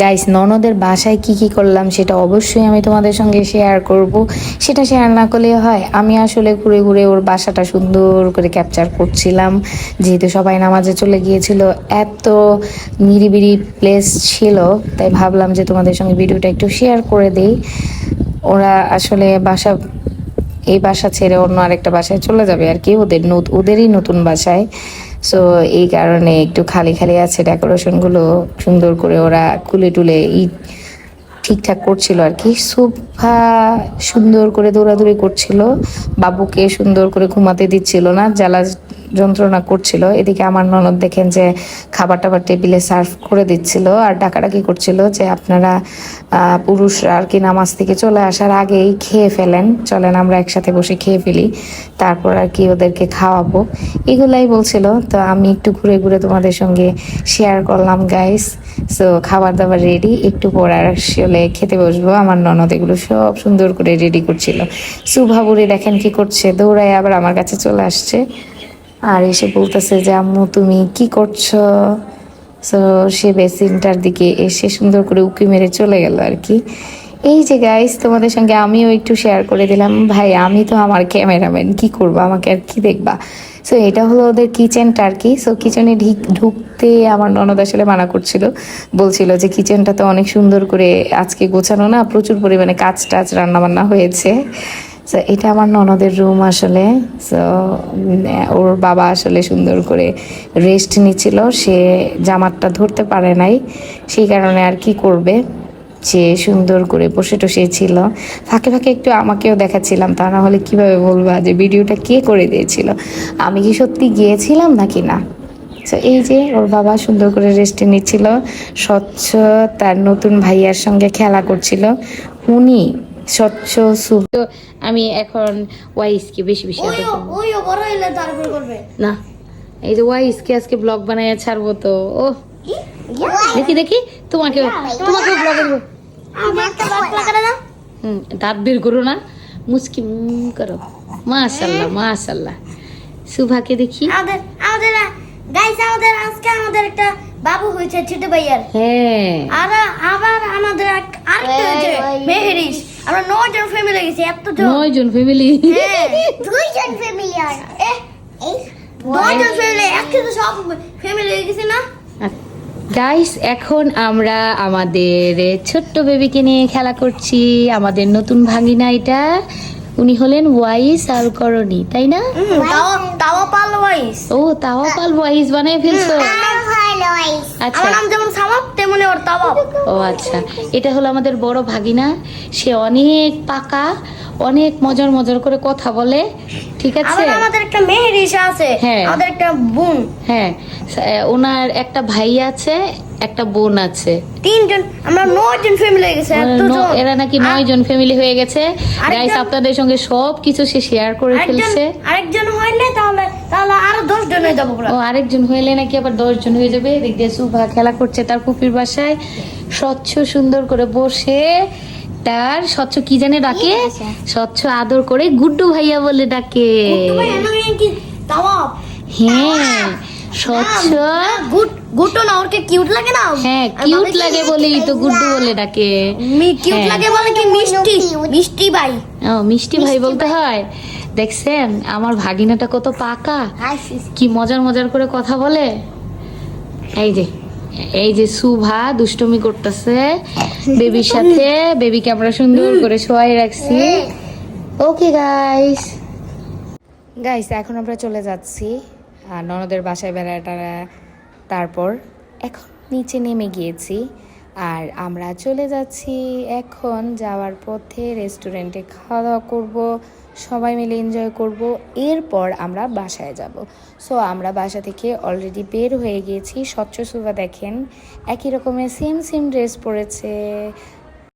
Guys ননদের বাসায় কি কি করলাম সেটা অবশ্যই আমি তোমাদের সঙ্গে শেয়ার করব। সেটা শেয়ার না করলে হয়, আমি আসলে ঘুরে ঘুরে ওর বাসাটা সুন্দর করে ক্যাপচার করছিলাম। যেহেতু সবাই নামাজে চলে গিয়েছিল, এত নিরিবিরি প্লেস ছিল, তাই ভাবলাম যে তোমাদের সঙ্গে ভিডিওটা একটু শেয়ার করে দেই। ওরা আসলে বাসা, এই বাসা ছেড়ে অন্য আরেকটা বাসায় চলে যাবে আর কি, ওদের ওদেরই নতুন বাসায়। সো এই কারণে একটু খালি খালি আছে ডেকোরেশনগুলো সুন্দর করে ওরা কুলে টুলে ই ঠিকঠাক করছিল আর কি। সোফা সুন্দর করে দৌড়াদৌড়ি করছিল। বাবুকে সুন্দর করে ঘুমাতে দিচ্ছিল না। জ্বালা যন্ত্রণা করছিল। এদিকে আমার ননদ দেখেন যে খাবার টাবার টেবিলে সার্ভ করে দিচ্ছিল আর ডাকাডাকি করছিল যে আপনারা আহ, পুরুষরা আর কি নামাজ থেকে চলে আসার আগেই খেয়ে ফেলেন। চলেন আমরা একসাথে বসে খেয়ে ফেলি তারপর আর কি ওদেরকে খাওয়াবো। এগুলাই বলছিল। তো আমি একটু ঘুরে ঘুরে তোমাদের সঙ্গে শেয়ার করলাম গাইস সো খাবার দাবার রেডি একটু পর আসলে খেতে বসবো। আমার ননদ এগুলো সব সুন্দর করে রেডি করছিল। সুভাবুরি দেখেন কি করছে দৌড়ায় আবার আমার কাছে চলে আসছে। আর এসে বলতেছে যে, আম্মু, তুমি কি করছ? সো সে বেসিনটার দিকে এসে সুন্দর করে উকি মেরে চলে গেল আর কি। এই যে গাইস তোমাদের সঙ্গে আমিও একটু শেয়ার করে দিলাম। ভাই, আমি তো আমার ক্যামেরাম্যান কি করব? আমাকে আর কি দেখবা? সো এটা হলো ওদের কিচেনটা আর কি। সো কিচেনে ঢুকতে আমার ননদ আসলে মানা করছিল। বলছিল যে কিচেনটা তো অনেক সুন্দর করে আজকে গোছানো না, প্রচুর পরিমাণে কাজ টাজ রান্না বান্না হয়েছে। সো এটা আমার ননদের রুম আসলে। সো ওর বাবা আসলে সুন্দর করে রেস্ট নিচ্ছিল। সে জামারটা ধরতে পারে নাই। সেই কারণে আর কি করবে? সে সুন্দর করে বসে টসে ছিল। ফাঁকে ফাঁকে একটু আমাকেও দেখাচ্ছিলাম। তা না হলে কীভাবে বলবা যে ভিডিওটা কে করে দিয়েছিল? আমি কি সত্যি গিয়েছিলাম নাকি না? তো এই যে ওর বাবা সুন্দর করে রেস্টে নিচ্ছিল। স্বচ্ছ তার নতুন ভাইয়ার সঙ্গে খেলা করছিল। উনি স্বচ্ছ সু- তো আমি এখন ওয়াইসকে বেশি বেশি আদর ওইও বড় হইলে তারপর করবে। না এই যে ওয়াইসকে আজকে ব্লগ বানাইয়া ছাড়বো তো। ও দেখি দেখি তোমাকে তোমাকে ব্লগে হুম দাঁত বের করো না মুচকি করো। মাশাল্লাহ মাশাল্লাহ সুভাকে দেখি। আমাদের আমাদের গাইস আমাদের আজকে আমাদের একটা বাবু হয়েছে ছোট ভাইয়ার। হ্যাঁ। আর আবার আমাদের আরেকটা হয়েছে মেহেরিস আমরা নয় জন ফ্যামিলি গেছি এত জন নয় জন ফ্যামিলি দুইজন ফ্যামিলি আর। নয় জন ফ্যামিলি একসাথে সব ফ্যামিলি গেছি না? গাইস এখন আমরা আমাদের ছোট্ট বেবিকে নিয়ে খেলা করছি আমাদের নতুন ভাগিনা এটা। উনি হলেন ওয়াইস আর করণী তাই না? তাও তাও পাল ওয়াইস ও তাওয়া পাল ওয়াইস বানিয়ে ফেলছো। আচ্ছা। আমার নাম যেমন সামাপ তেমনি ওর তাওয়াব। ও আচ্ছা। এটা হলো আমাদের বড় ভাগিনা। সে অনেক পাকা অনেক মজার মজার করে কথা বলে। ঠিক আছে? আমাদের একটা আছে। হ্যাঁ। আমাদের একটা বোন। হ্যাঁ। ওনার একটা ভাই আছে একটা বোন আছে। তিনজন আমরা নয় জন ফ্যামিলি গেছি ন- জন এরা নাকি নয় জন ফ্যামিলি হয়ে গেছে। গাইস আপনাদের সঙ্গে সব কিছু সে শেয়ার করে ফেলছে। আরেকজন হইলে তাহলে তাহলে আরও জন হয়ে যাব ও আরেকজন হইলে নাকি আবার দশ জন হয়ে যাবে। এদিক দিয়ে সুভা খেলা করছে তার পুপির বাসায়। স্বচ্ছ সুন্দর করে বসে তার স্বচ্ছ কি জানে ডাকে? স্বচ্ছ আদর করে গুড্ডু ভাইয়া বলে ডাকে। তাওয়াব হ্যাঁ স্বচ্ছ গুড গুড না ওরকে কিউট লাগে না? হ্যাঁ কিউট লাগে বলেই তো গুড্ডু বলে ডাকে। কিউট হ্যাঁ। লাগে বলে কি মিষ্টি? মিষ্টি ভাই ও মিষ্টি ভাই বলতে হয়? দেখছেন? আমার ভাগিনাটা কত পাকা। কি মজার মজার করে কথা বলে। এই যে এই যে সুভা দুষ্টমি করতেছে। বেবির সাথে বেবিকে আমরা সুন্দর করে শোয়াই রাখছি। ওকে গাইস গাইস এখন আমরা চলে যাচ্ছি ননদের বাসায় বেড়াটা তারপর এখন নিচে নেমে গিয়েছি। আর আমরা চলে যাচ্ছি এখন যাওয়ার পথে রেস্টুরেন্টে খাওয়া দাওয়া করব। সবাই মিলে এনজয় করব। এরপর আমরা বাসায় যাব। সো আমরা বাসা থেকে অলরেডি বের হয়ে গিয়েছি। স্বচ্ছ সুভা দেখেন। একই রকমের সেম সেম ড্রেস পরেছে।